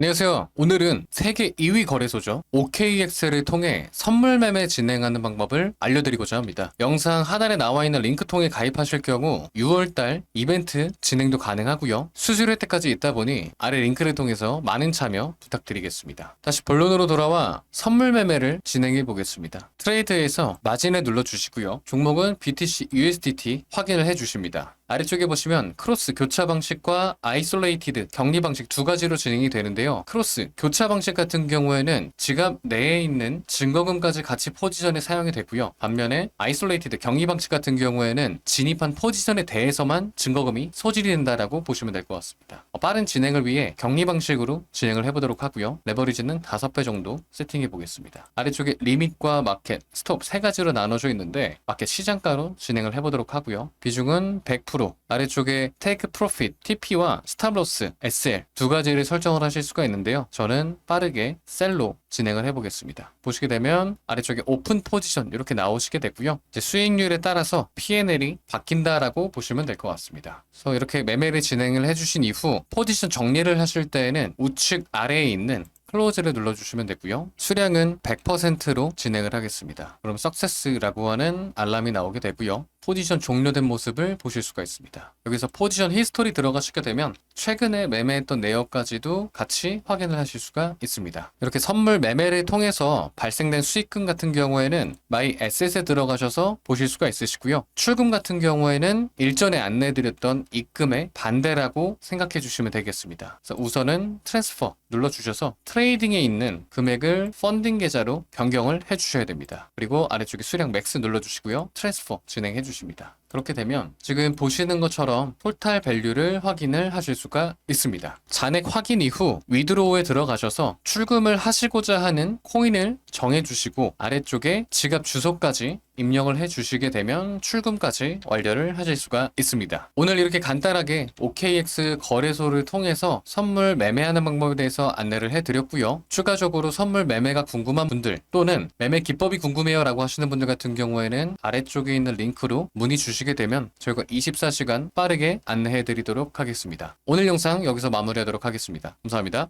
안녕하세요. 오늘은 세계 2위 거래소죠. OKX를 통해 선물 매매 진행하는 방법을 알려드리고자 합니다. 영상 하단에 나와 있는 링크 통해 가입하실 경우 6월달 이벤트 진행도 가능하고요. 수수료 혜택까지 있다 보니 아래 링크를 통해서 많은 참여 부탁드리겠습니다. 다시 본론으로 돌아와 선물 매매를 진행해 보겠습니다. 트레이드에서 마진을 눌러주시고요. 종목은 BTC USDT 확인을 해주십니다. 아래쪽에 보시면 크로스 교차 방식과 아이솔레이티드 격리 방식 두 가지로 진행이 되는데요. 크로스 교차 방식 같은 경우에는 지갑 내에 있는 증거금까지 같이 포지션에 사용이 되고요. 반면에 아이솔레이티드 격리 방식 같은 경우에는 진입한 포지션에 대해서만 증거금이 소진이 된다라고 보시면 될 것 같습니다. 어, 빠른 진행을 위해 격리 방식으로 진행을 해보도록 하고요. 레버리지는 5배 정도 세팅해 보겠습니다. 아래쪽에 리밋과 마켓, 스톱 세 가지로 나눠져 있는데 마켓 시장가로 진행을 해보도록 하고요. 비중은 100% 아래쪽에 테이크 프로핏, TP와 스탑로스, SL 두 가지를 설정을 하실 수가 있는데요. 저는 빠르게 셀로 진행을 해보겠습니다. 보시게 되면 아래쪽에 오픈 포지션 이렇게 나오시게 되고요. 이제 수익률에 따라서 P&L이 바뀐다라고 보시면 될 것 같습니다. 그래서 이렇게 매매를 진행을 해주신 이후 포지션 정리를 하실 때에는 우측 아래에 있는 클로즈를 눌러주시면 되고요. 수량은 100%로 진행을 하겠습니다. 그럼 석세스라고 하는 알람이 나오게 되고요. 포지션 종료된 모습을 보실 수가 있습니다. 여기서 포지션 히스토리 들어가시게 되면 최근에 매매했던 내역까지도 같이 확인을 하실 수가 있습니다. 이렇게 선물 매매를 통해서 발생된 수익금 같은 경우에는 마이 에셋에 들어가셔서 보실 수가 있으시고요. 출금 같은 경우에는 일전에 안내드렸던 입금의 반대라고 생각해 주시면 되겠습니다. 우선은 트랜스퍼 눌러주셔서 트레이딩에 있는 금액을 펀딩 계좌로 변경을 해주셔야 됩니다. 그리고 아래쪽에 수량 맥스 눌러주시고요. 트랜스퍼 진행해 주 십니다. 그렇게 되면 지금 보시는 것처럼 톨탈 밸류를 확인을 하실 수가 있습니다. 잔액 확인 이후 위드로우에 들어가셔서 출금을 하시고자 하는 코인을 정해주시고 아래쪽에 지갑 주소까지 입력을 해 주시게 되면 출금까지 완료를 하실 수가 있습니다. 오늘 이렇게 간단하게 OKX 거래소를 통해서 선물 매매하는 방법에 대해서 안내를 해 드렸고요. 추가적으로 선물 매매가 궁금한 분들 또는 매매 기법이 궁금해요 라고 하시는 분들 같은 경우에는 아래쪽에 있는 링크로 문의 주시게 되면 저희가 24시간 빠르게 안내해 드리도록 하겠습니다. 오늘 영상 여기서 마무리하도록 하겠습니다. 감사합니다.